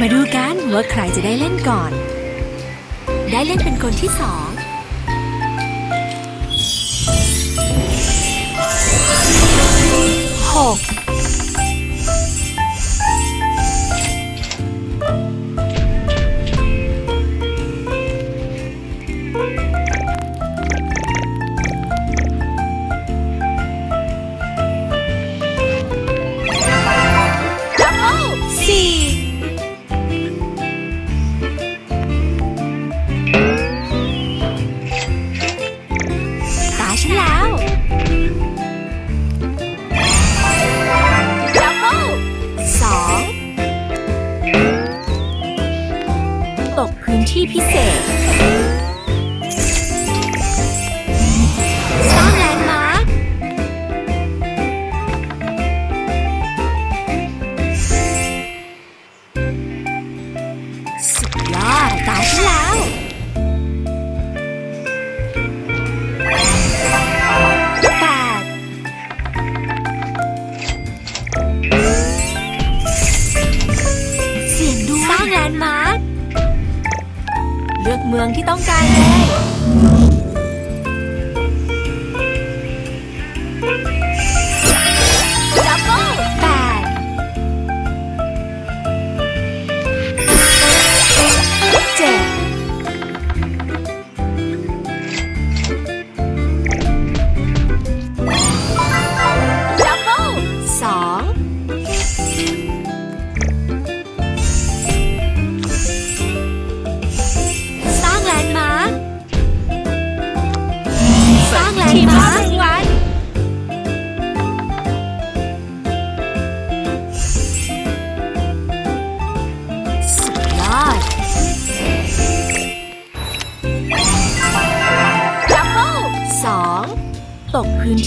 มาดูกันว่าใครจะได้เล่นก่อน ได้เล่นเป็นคนที่สอง หก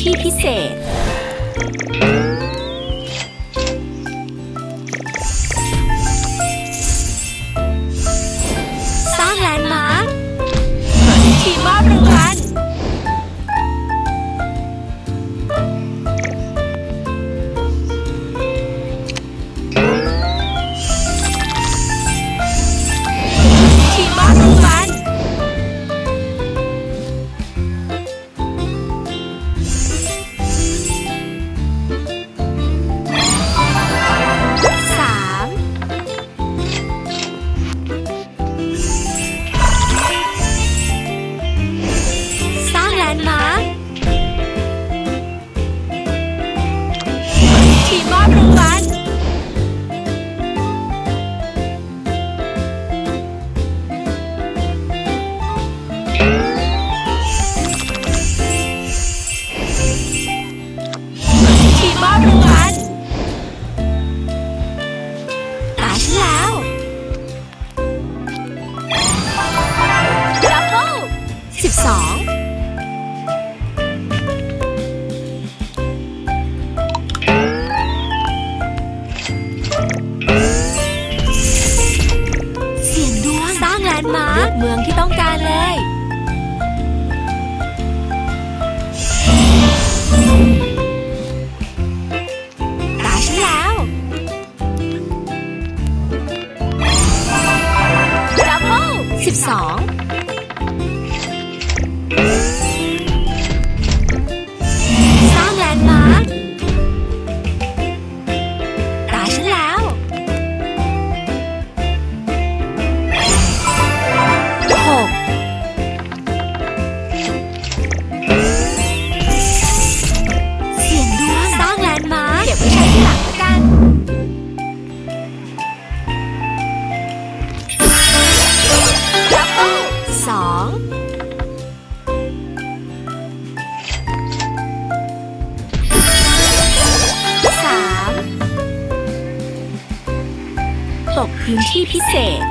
ที่พิเศษ พื้นที่พิเศษ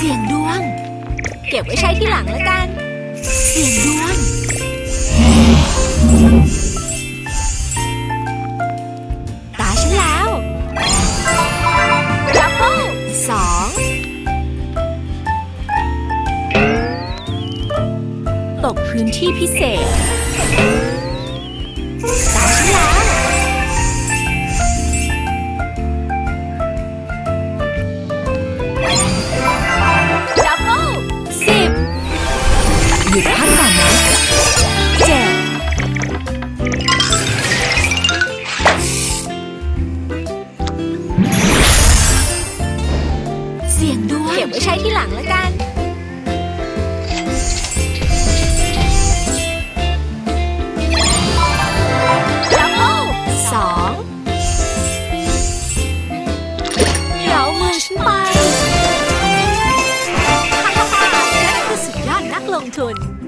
เสียงดวง เก็บไว้ใช้ที่หลังแล้วกัน เสียงดวง ตาฉันแล้วดับเบิลสองตกพื้นที่พิเศษ ตาฉันแล้ว ดนั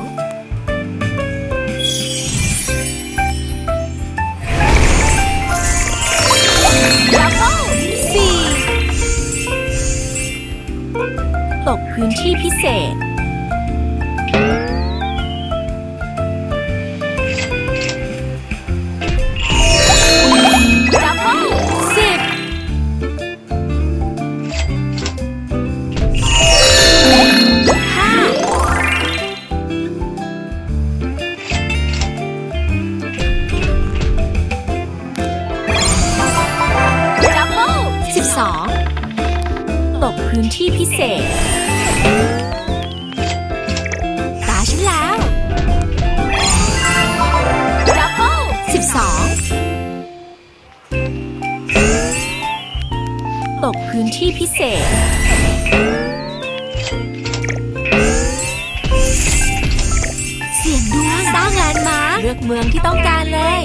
ตกพื้นที่พิเศษดับเบิลสิบห้าดับเบิลสิบสองตกพื้นที่พิเศษ ตาฉันแล้วดับเบิลสิบสองตกพื้นที่พิเศษ เสียงดวงสร้างแลนมา เลือกเมืองที่ต้องการเลย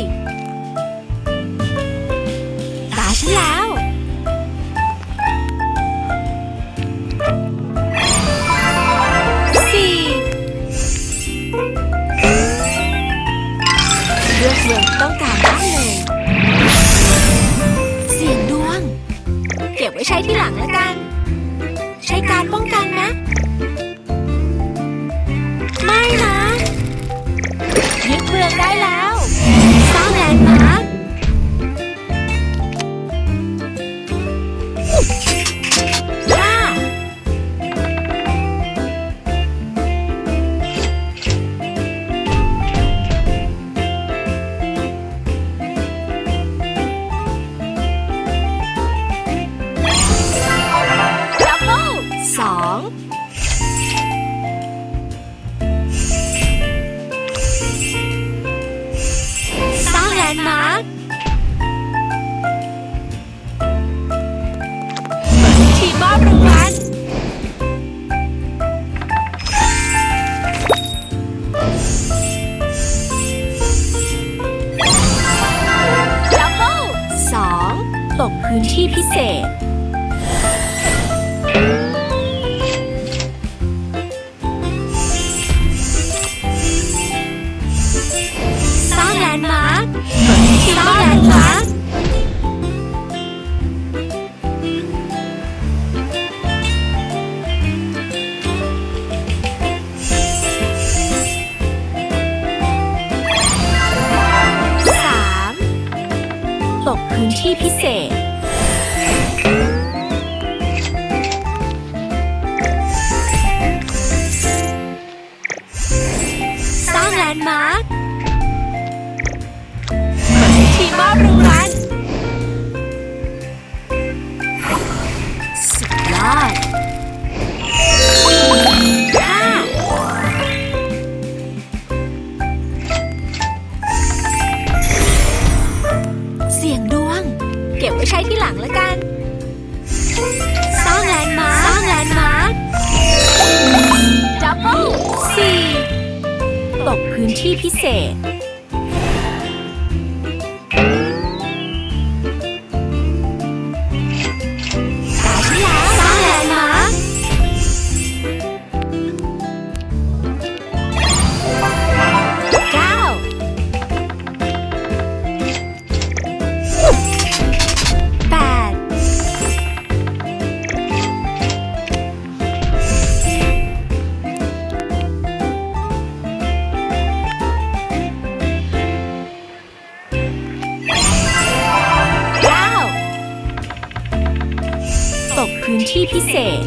ที่พิเศษ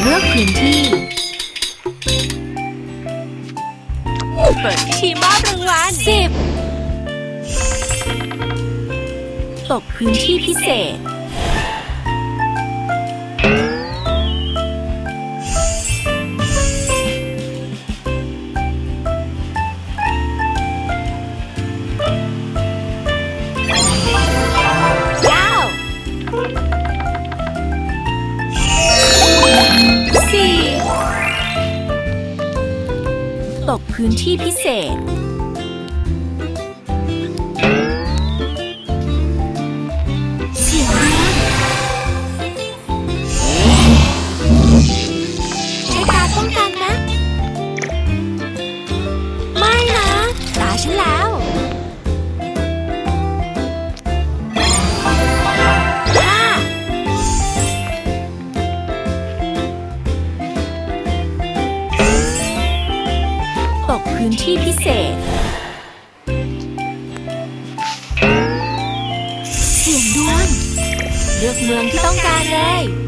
เลือกพื้นที่ เปิดทีมอบรางวัลสิบตกพื้นที่พิเศษ พื้นที่พิเศษ say?